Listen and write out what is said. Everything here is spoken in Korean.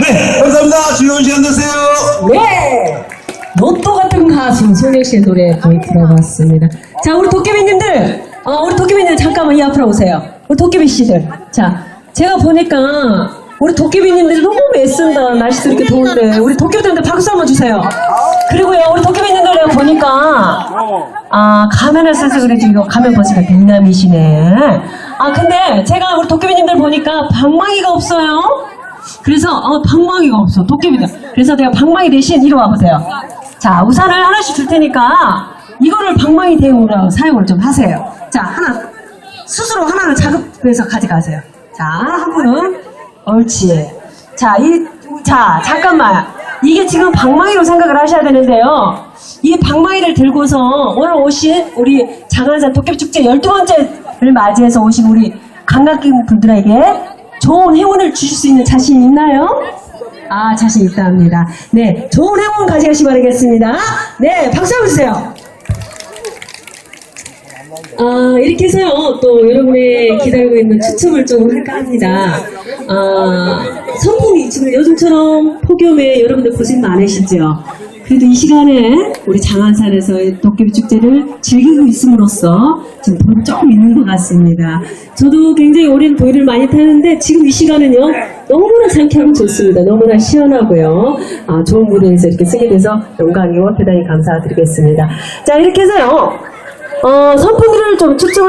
네, 감사합니다. 즐거운 시간 되세요. 네! 로또 같은 가수 소녀 씨의 노래 거의 들어봤습니다. 자, 우리 도깨비님들, 어, 우리 도깨비님들 잠깐만 이 앞으로 오세요. 우리 도깨비 씨들. 자, 제가 보니까 우리 도깨비님들이 너무 애쓴다. 날씨도 이렇게 더운데. 우리 도깨비들한테 박수 한번 주세요. 그리고요, 우리 도깨비님 들 내가 보니까, 아, 가면을 써서 그런지 이거 가면 벗으니까 백남이시네. 아, 근데 제가 우리 도깨비님들 보니까 방망이가 없어요. 그래서 어 방망이가 없어 도깨비다. 그래서 내가 방망이 대신 이리 와보세요. 자 우산을 하나씩 줄 테니까 이거를 방망이 대용으로 사용을 좀 하세요. 자 하나 스스로 하나를 자급해서 가져가세요. 자한 분은 옳지. 자 이 자 잠깐만 이게 지금 방망이로 생각을 하셔야 되는데요. 이 방망이를 들고서 오늘 오신 우리 장안산 도깨비축제 12번째를 맞이해서 오신 우리 관광객 분들에게 좋은 행운을 주실 수 있는 자신 있나요? 아, 자신 있다 합니다. 네, 좋은 행운 가져가시 기 바라겠습니다. 네, 박수 한번 주세요. 아, 이렇게 해서요, 또 여러분의 기다리고 있는 추첨을 좀 할까 합니다. 아, 선풍기, 지금 요즘처럼 폭염에 여러분들 고생 많으시죠? 그래도 이 시간에 우리 장안산에서 도깨비 축제를 즐기고 있음으로써 지금 돈이 조금 있는 것 같습니다. 저도 굉장히 오랜 도의를 많이 타는데 지금 이 시간은요, 너무나 상쾌하고 좋습니다. 너무나 시원하고요. 아, 좋은 무대에서 이렇게 쓰게 돼서 영광이고 대단히 감사드리겠습니다. 자, 이렇게 해서요, 어, 선풍기를 좀 추첨